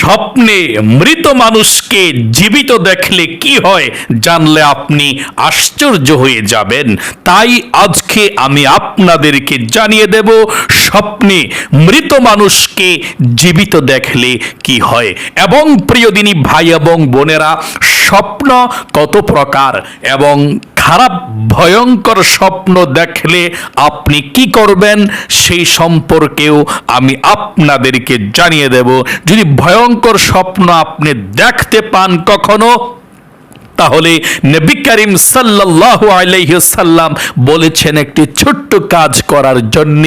স্বপ্নে মৃত মানুষকে জীবিত দেখলে কি হয় জানলে আপনি আশ্চর্য হয়ে যাবেন। তাই আজকে আমি আপনাদেরকে জানিয়ে দেব, স্বপ্নে মৃত মানুষকে জীবিত দেখলে কি হয়। এবং প্রিয়দিনী ভাই এবং বোনেরা, স্বপ্ন কত প্রকার এবং খারাপ, ভয়ঙ্কর স্বপ্ন দেখলে আপনি কি করবেন? সেই সম্পর্কেও আমি আপনাদেরকে জানিয়ে দেব। যদি ভয়ঙ্কর স্বপ্ন আপনি দেখতে পান কখনো তাহলে নবী করিম সাল্লাল্লাহু আলাইহি সাল্লাম বলেছেন একটি ছোট্ট কাজ করার জন্য,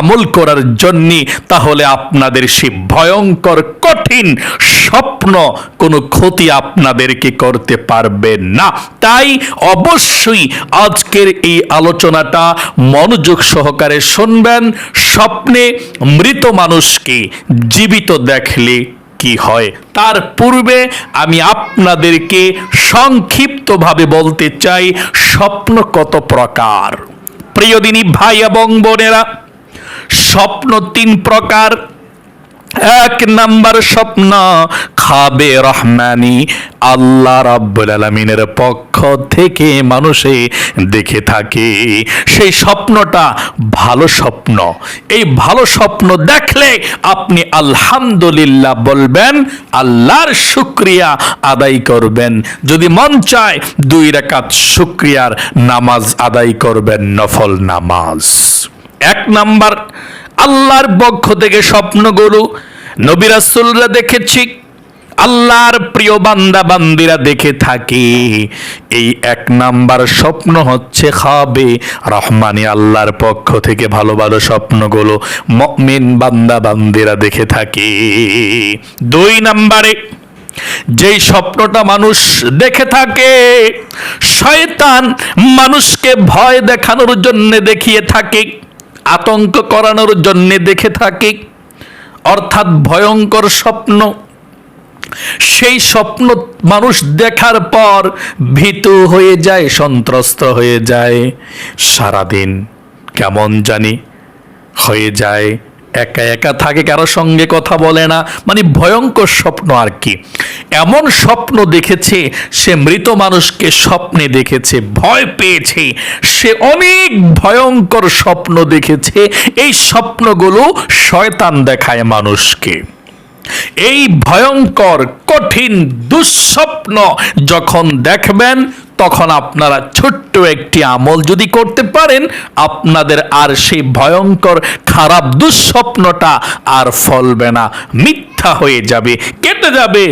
আমল করার জন্য, তাহলে আপনাদের সেই ভয়ঙ্কর, কঠিন স্বপ্ন কোনো ক্ষতি আপনাদেরকে করতে পারবে না। তাই অবশ্যই আজকের এই আলোচনাটা মনোযোগ সহকারে শুনবেন, স্বপ্নে মৃত মানুষকে জীবিত দেখলে কি হয়? তার পূর্বে আমি আপনাদেরকে সংক্ষিপ্তভাবে বলতে চাই, স্বপ্ন কত প্রকার? প্রিয়দিনী ভাই এবং বোনেরা, স্বপ্ন তিন প্রকার। এক নাম্বার স্বপ্ন, খাবে রহমানি আল্লাহ রাব্বুল আলামিনের পক্ষ থেকে মানুষে দেখে থাকে। সেই স্বপ্নটা ভালো স্বপ্ন। এই ভালো স্বপ্ন দেখলে আপনি আলহামদুলিল্লাহ বলবেন, আল্লাহর শুক্রিয়া আদায় করবেন। যদি মন চায়, দুই রাকাত শুক্রিয়ার নামাজ আদায় করবেন, নফল নামাজ। এক নাম্বার আল্লাহর পক্ষ থেকে স্বপ্নগুলো নবী রাসূলরা দেখেছি, আল্লাহর প্রিয় বান্দা বান্দিরা দেখে থাকে। এই এক নাম্বার স্বপ্ন হচ্ছে খাবে। রহমানি আল্লাহর পক্ষ থেকে ভালো ভালো স্বপ্নগুলো মমিন বান্দা বান্দিরা দেখে থাকে। দুই নাম্বারে, যেই স্বপ্নটা মানুষ দেখে থাকে, শয়তান মানুষকে ভয় দেখানোর জন্য দেখিয়ে থাকে। আতঙ্ক করানোর জন্যে দেখে থাকি। অর্থাৎ ভয়ঙ্কর স্বপ্ন। সেই স্বপ্ন মানুষ দেখার পর ভীতু হয়ে যায়, সন্ত্রস্ত হয়ে যায়। সারাদিন কেমন জানি হয়ে যায়। একা একা থাকে, কারও সঙ্গে কথা বলে না। মানে ভয়ঙ্কর স্বপ্ন আর কি। এমন স্বপ্ন দেখেছে, সে মৃত মানুষকে স্বপ্নে দেখেছে, ভয় পেয়েছে। সে অনেক ভয়ঙ্কর স্বপ্ন দেখেছে। এই স্বপ্নগুলো শয়তান দেখায় মানুষকে। এই ভয়ঙ্কর, কঠিন, দুঃস্বপ্ন যখন দেখবেন তখন আপনারা ছোট্ট একটি আমল যদি করতে পারেন, আপনাদের আর সেই ভয়ঙ্কর, খারাপ, দুঃস্বপ্নটা আর ফলবে না। মিথ্যা হয়ে যাবে, কেটে যাবে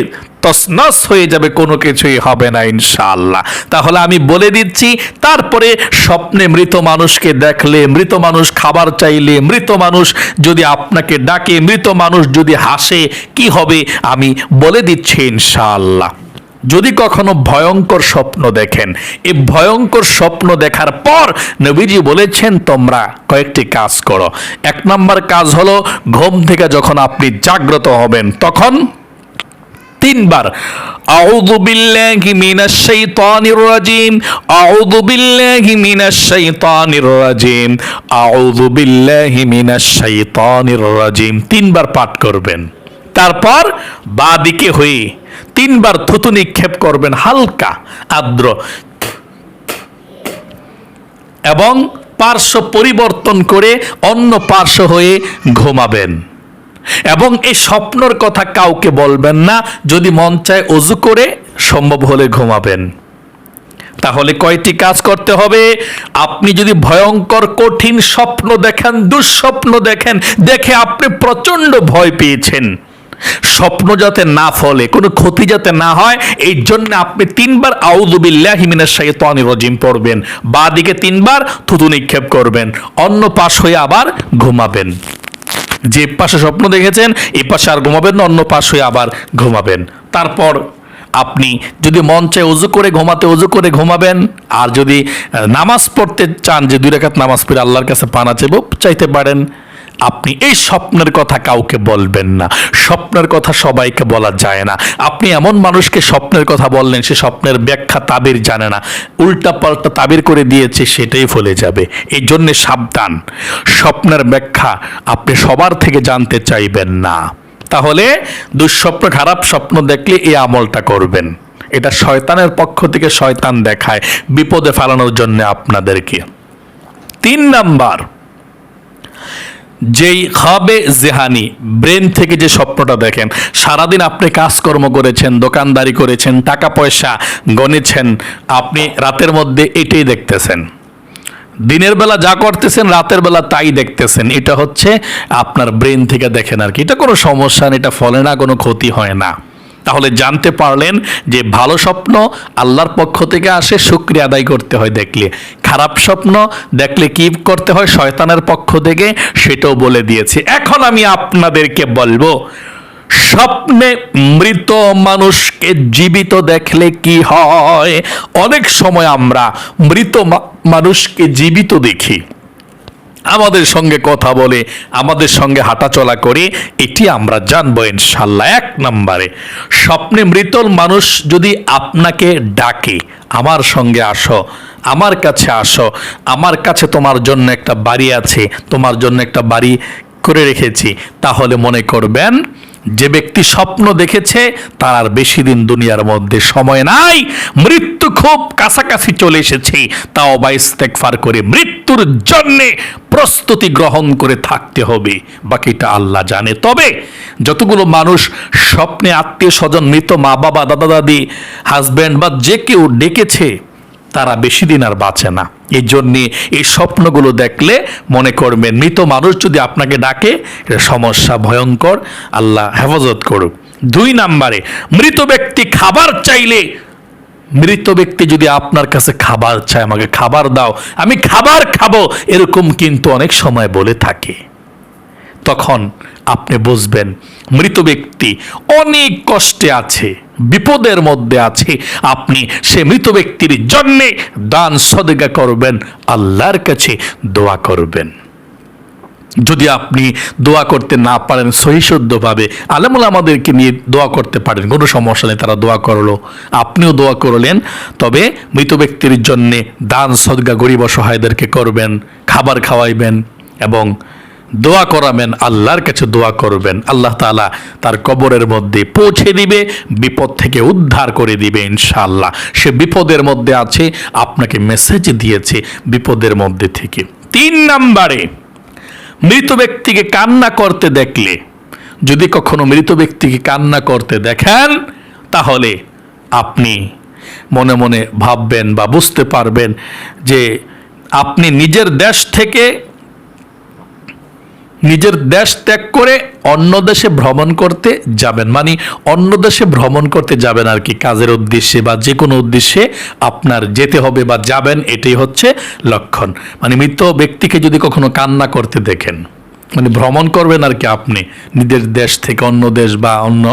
তসনস হয়ে যাবে, কোনো কিছুই হবে না ইনশাআল্লাহ। তাহলে আমি বলে দিচ্ছি, তারপরে স্বপ্নে মৃত মানুষকে দেখলে, মৃত মানুষ খাবার চাইলে, মৃত মানুষ যদি আপনাকে ডাকে, মৃত মানুষ যদি হাসে, কি হবে আমি বলে দিচ্ছি ইনশাআল্লাহ। যদি কখনো ভয়ঙ্কর স্বপ্ন দেখেন এই ভয়ঙ্কর স্বপ্ন দেখার পর নবীজি বলেছেন, তোমরা কয়েকটি কাজ করো। এক নম্বর কাজ হলো, ঘুম থেকে যখন আপনি জাগ্রত হবেন, তখন তিনবার, আউযু বিল্লাহি মিনাশ শাইতানির রাজিম, আউযু বিল্লাহি মিনাশ শাইতানির রাজিম, আউযু বিল্লাহি মিনাশ শাইতানির রাজিম। তিনবার পাঠ করবেন। তারপর বাদিকে হয়ে তিনবার থুতু নিক্ষেপ করবেন, হালকা, আর্দ্র, এবং পার্শ্ব পরিবর্তন করে অন্য পার্শ্ব হয়ে ঘুমাবেন। এবং এই স্বপ্নর কথা কাউকে বলবেন না, যদি মন চায় অজু করে সম্ভব হলে ঘুমাবেন। তাহলে কয়টি কাজ করতে হবে? আপনি যদি ভয়ঙ্কর, কঠিন স্বপ্ন দেখেন, দুঃস্বপ্ন দেখেন, দেখে আপনি প্রচণ্ড ভয় পেয়েছেন। স্বপ্ন যাতে না ফলে, কোনো ক্ষতি যাতে না হয়, এই জন্য আপনি তিনবার আউদুবিল্লাহ মিনাশ শাইতানির রাজিম পড়বেন। বা দিকে তিনবার থুতু নিক্ষেপ করবেন। অন্য পাশ হয়ে আবার ঘুমাবেন। যে পাশে স্বপ্ন দেখেছেন এই পাশে আর ঘুমাবেন না, অন্য পাশ হয়ে আবার ঘুমাবেন। তারপর আপনি যদি মন চায় উজু করে ঘুমাতে উজু করে ঘুমাবেন। আর যদি নামাজ পড়তে চান, যে দুই রেখাত নামাজ পড়ে আল্লাহর কাছে পানা চাইব চাইতে পারেন। আপনি এই স্বপ্নের কথা কাউকে বলবেন না। স্বপ্নের কথা সবাইকে বলা যায় না। আপনি এমন মানুষকে স্বপ্নের কথা বললেন, সে স্বপ্নের ব্যাখ্যা তাবির জানে না। উল্টা পাল্টা তাবির করে দিয়েছে, সেটাই ফলে যাবে। এই জন্যে সাবধান। স্বপ্নের ব্যাখ্যা আপনি সবার থেকে জানতে চাইবেন না। তাহলে দুঃস্বপ্ন, খারাপ স্বপ্ন দেখলে এই আমলটা করবেন। এটা শয়তানের পক্ষ থেকে শয়তান দেখায়। বিপদে ফেলানোর জন্য আপনাদেরকে। তিন নাম্বার যেই হবে জেহানি, ব্রেন থেকে যে স্বপ্নটা দেখেন, সারাদিন আপনি কাজকর্ম করেছেন, দোকানদারি করেছেন টাকা পয়সা গণেছেন, আপনি রাতের মধ্যে এটাই দেখতেছেন। দিনের বেলা যা করতেছেন, রাতের বেলা তাই দেখতেছেন। এটা হচ্ছে আপনার ব্রেন থেকে দেখেন আর কি। এটা কোনো সমস্যা না এটা ফলে না, কোনো ক্ষতি হয় না। তাহলে জানতে পারলেন যে ভালো স্বপ্ন আল্লাহর পক্ষ থেকে আসে, শুক্রিয়া আদায় করতে হয় দেখলে। খারাপ স্বপ্ন দেখলে কি করতে হয়? শয়তানের পক্ষ থেকে সেটাও বলে দিয়েছে। এখন আমি আপনাদেরকে বলব, স্বপ্নে মৃত মানুষকে জীবিত দেখলে কি হয়? অনেক সময় আমরা মৃত মানুষকে জীবিত দেখি। আমাদের সঙ্গে কথা বলে, আমাদের সঙ্গে হাঁটাচলা করে, এটি আমরা জানব ইনশাল্লাহ এক নম্বরে। স্বপ্নে মৃতল মানুষ যদি আপনাকে ডাকে, আমার সঙ্গে আসো, আমার কাছে আসো, আমার কাছে তোমার জন্য একটা বাড়ি আছে, তোমার জন্য একটা বাড়ি করে রেখেছি, তাহলে মনে করবেন যে ব্যক্তি স্বপ্ন দেখেছে, তার আর বেশি দিন দুনিয়ার মধ্যে সময় নাই। মৃত্যু খুব কাছাকাছি চলে এসেছে। তাও বা ইস্তেকফার করে মৃত্যুর জন্যে প্রস্তুতি গ্রহণ করে থাকতে হবে। বাকিটা আল্লাহ জানে। তবে যতগুলো মানুষ স্বপ্নে আত্মীয় স্বজন, মৃত মা বাবা, দাদা দাদি, হাজব্যান্ড বা যে কেউ ডেকেছে তারা বেশি দিন আর বাঁচে না। এই জন্যে এই স্বপ্নগুলো দেখলে মনে করবেন মৃত মানুষ যদি আপনাকে ডাকে, এটা সমস্যা ভয়ঙ্কর। আল্লাহ হেফাজত করুক। দুই নাম্বারে, মৃত ব্যক্তি খাবার চাইলে, মৃত ব্যক্তি যদি আপনার কাছে খাবার চায়, আমাকে খাবার দাও, আমি খাবার খাব, এরকম কিন্তু অনেক সময় বলে থাকে। তখন আপনি বুঝবেন, মৃত ব্যক্তি অনেক কষ্টে আছে। বিপদের মধ্যে আছে। আপনি সে মৃত ব্যক্তির জন্যে দান সদেগা করবেন, আল্লাহর কাছে দোয়া করবেন। যদি আপনি দোয়া করতে না পারেন সহিশুদ্ধভাবে আলেমুল আমাদেরকে নিয়ে দোয়া করতে পারেন, কোনো সমস্যা নেই, তারা দোয়া করল, আপনিও দোয়া করলেন, তবে মৃত ব্যক্তির জন্যে দান সদগা গরিব অসহায়দেরকে করবেন, খাবার খাওয়াইবেন এবং দোয়া করাবেন, আল্লাহর কাছে দোয়া করবেন। আল্লাহ তাআলা তার কবরের মধ্যে পৌঁছে দিবে, বিপদ থেকে উদ্ধার করে দিবে ইনশাআল্লাহ। সে বিপদের মধ্যে আছে, আপনাকে মেসেজ দিয়েছে বিপদের মধ্যে থেকে। তিন নাম্বারে, মৃত ব্যক্তিকে কান্না করতে দেখলে, যদি কখনো মৃত ব্যক্তিকে কান্না করতে দেখেন, তাহলে আপনি মনে মনে ভাববেন বা বুঝতে পারবেন যে আপনি নিজের দেশ থেকে নিজের দেশ ত্যাগ করে অন্য দেশে ভ্রমণ করতে যাবেন। মানে অন্য দেশে ভ্রমণ করতে যাবেন আর কি, কাজের উদ্দেশ্যে বা যে কোনো উদ্দেশ্যে আপনার যেতে হবে বা যাবেন, এটাই হচ্ছে লক্ষণ। মানে মৃত ব্যক্তিকে যদি কখনো কান্না করতে দেখেন মানে ভ্রমণ করবেন আর কি আপনি, নিজের দেশ থেকে অন্য দেশ বা অন্য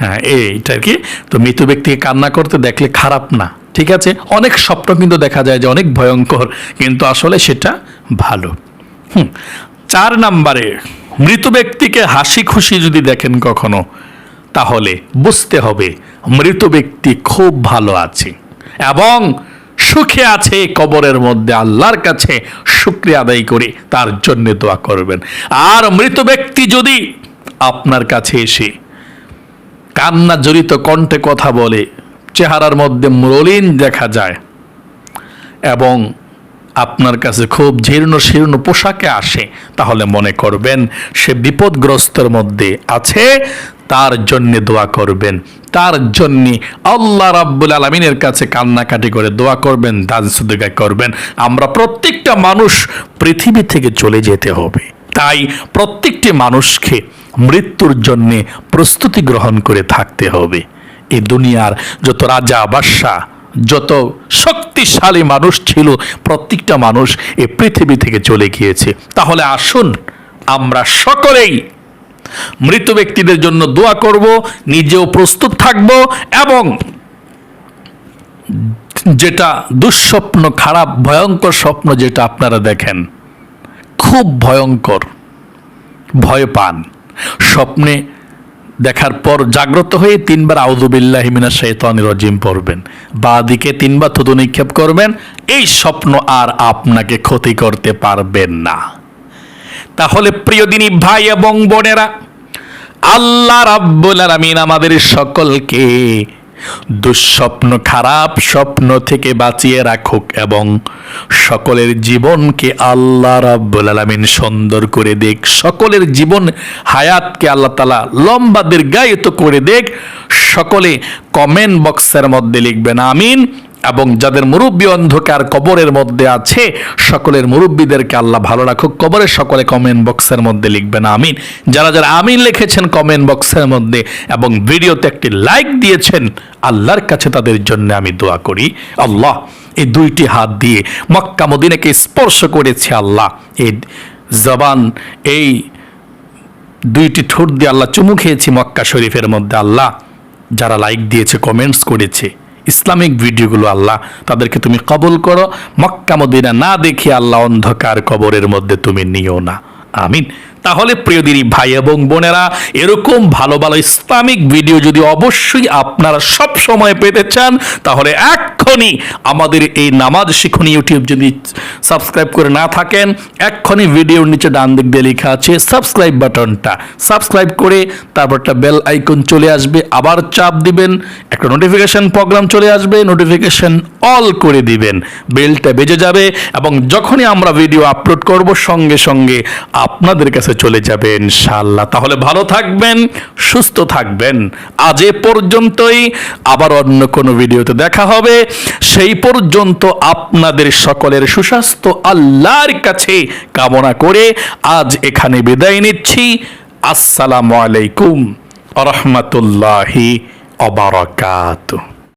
হ্যাঁ এইটা আর কি, তো মৃত ব্যক্তিকে কান্না করতে দেখলে খারাপ না, ঠিক আছে? অনেক স্বপ্ন কিন্তু দেখা যায় যে অনেক ভয়ঙ্কর, কিন্তু আসলে সেটা ভালো। হুম চার নাম্বারে, মৃত ব্যক্তিকে হাসি খুশি যদি দেখেন কখনো, তাহলে বুঝতে হবে মৃত ব্যক্তি খুব ভালো আছে এবং সুখে আছে কবরের মধ্যে আল্লাহর কাছে শুক্রিয়া আদায় করে তার জন্য দোয়া করবেন। আর মৃত ব্যক্তি যদি আপনার কাছে এসে কান্না জড়িত কণ্ঠে কথা বলে, চেহারার মধ্যে মলিন দেখা যায় এবং আপনার কাছে খুব জীর্ণ শীর্ণ পোশাকে আসে, তাহলে মনে করবেন সে বিপদগ্রস্তর মধ্যে আছে, তার জন্যে দোয়া করবেন। তার জন্যে আল্লাহ রাব্বুল আলমিনের কাছে কান্নাকাটি করে দোয়া করবেন, দান সুদিকা করবেন। আমরা প্রত্যেকটা মানুষ পৃথিবী থেকে চলে যেতে হবে। তাই প্রত্যেকটি মানুষকে মৃত্যুর জন্যে প্রস্তুতি গ্রহণ করে থাকতে হবে। এই দুনিয়ার যত রাজা, বাদশাহ যত শক্তিশালী মানুষ ছিল, প্রত্যেকটা মানুষ এ পৃথিবী থেকে চলে গিয়েছে। তাহলে আসুন, আমরা সকলেই মৃত ব্যক্তিদের জন্য দোয়া করব, নিজেও প্রস্তুত থাকব এবং যেটা দুঃস্বপ্ন, খারাপ, ভয়ঙ্কর স্বপ্ন যেটা আপনারা দেখেন, খুব ভয়ঙ্কর, ভয় পান। স্বপ্নে দেখার পর জাগ্রত হয়ে তিনবার আউদুবিল্লাহ মিনা শৈতান পড়বেন। বা দিকে তিনবার থুতু নিক্ষেপ করবেন। এই স্বপ্ন আর আপনাকে ক্ষতি করতে পারবেন না। তাহলে প্রিয় দিনী ভাই এবং বোনেরা, আল্লাহ রাব্বুল আলামিন আমাদের সকলকে দুঃস্বপ্ন খারাপ স্বপ্ন থেকে বাঁচিয়ে রাখুক এবং সকলের জীবনকে আল্লাহ রাব্বুল আলামিন সুন্দর করে দেখ। সকলের জীবন হায়াতকে আল্লাহ তালা লম্বা দীর্ঘায়িত করে দেখ। সকলে কমেন্ট বক্সের মধ্যে লিখবেন, আমিন। এবং যাদের মুরব্বী অন্ধকার কবরের মধ্যে আছে, সকলের মুরব্বীদেরকে আল্লাহ ভালো রাখুক। কবরের সকলে কমেন্ট বক্সের মধ্যে লিখবেন, আমিন। যারা যারা আমিন লিখেছেন কমেন্ট বক্সের মধ্যে এবং ভিডিওতে একটি লাইক দিয়েছেন, আল্লাহর কাছে তাদের জন্য আমি দোয়া করি। আল্লাহ, এই দুইটি হাত দিয়ে মক্কা মদিনাকে স্পর্শ করেছে আল্লাহ। এই জবান, এই দুইটি ঠোঁট দিয়ে আল্লাহ চুমু খেয়েছি মক্কা শরীফের মধ্যে। আল্লাহ, যারা লাইক দিয়েছে কমেন্টস করেছে ইসলামিক ভিডিওগুলো আল্লাহ তাদেরকে তুমি কবল করো। মক্কা মদিনা না দেখে আল্লাহ অন্ধকার কবরের মধ্যে তুমি নিও না। আমিন। তাহলে প্রিয় দিনী ভাই এবং বোনেরা, এরকম ভালো ভালো ইসলামিক ভিডিও যদি অবশ্যই আপনারা সব সময় পেতে চান, তাহলে এক্ষুনি আমাদের এই নামাজ শিখুন ইউটিউব যদি সাবস্ক্রাইব করে না থাকেন, এক্ষুনি ভিডিওর নিচে ডান দিক দিয়ে লেখা আছে সাবস্ক্রাইব বাটনটা। সাবস্ক্রাইব করে তারপর একটা বেল আইকন চলে আসবে, আবার চাপ দিবেন, একটা নোটিফিকেশন প্রোগ্রাম চলে আসবে নোটিফিকেশন অল করে দিবেন, বেলটা বেজে যাবে এবং যখনই আমরা ভিডিও আপলোড করব, সঙ্গে সঙ্গে আপনাদের কাছে চলে যাবে ইনশাআল্লাহ। তাহলে ভালো থাকবেন, সুস্থ থাকবেন। আজ এ পর্যন্তই, আবার অন্য কোনো ভিডিওতে দেখা হবে। সেই পর্যন্ত আপনাদের সকলের সুস্বাস্থ্য, আল্লাহর কাছে কামনা করে আজ এখানে বিদায় নিচ্ছি। আসসালামু আলাইকুম রহমতুল্লাহি অবরাকাতুহ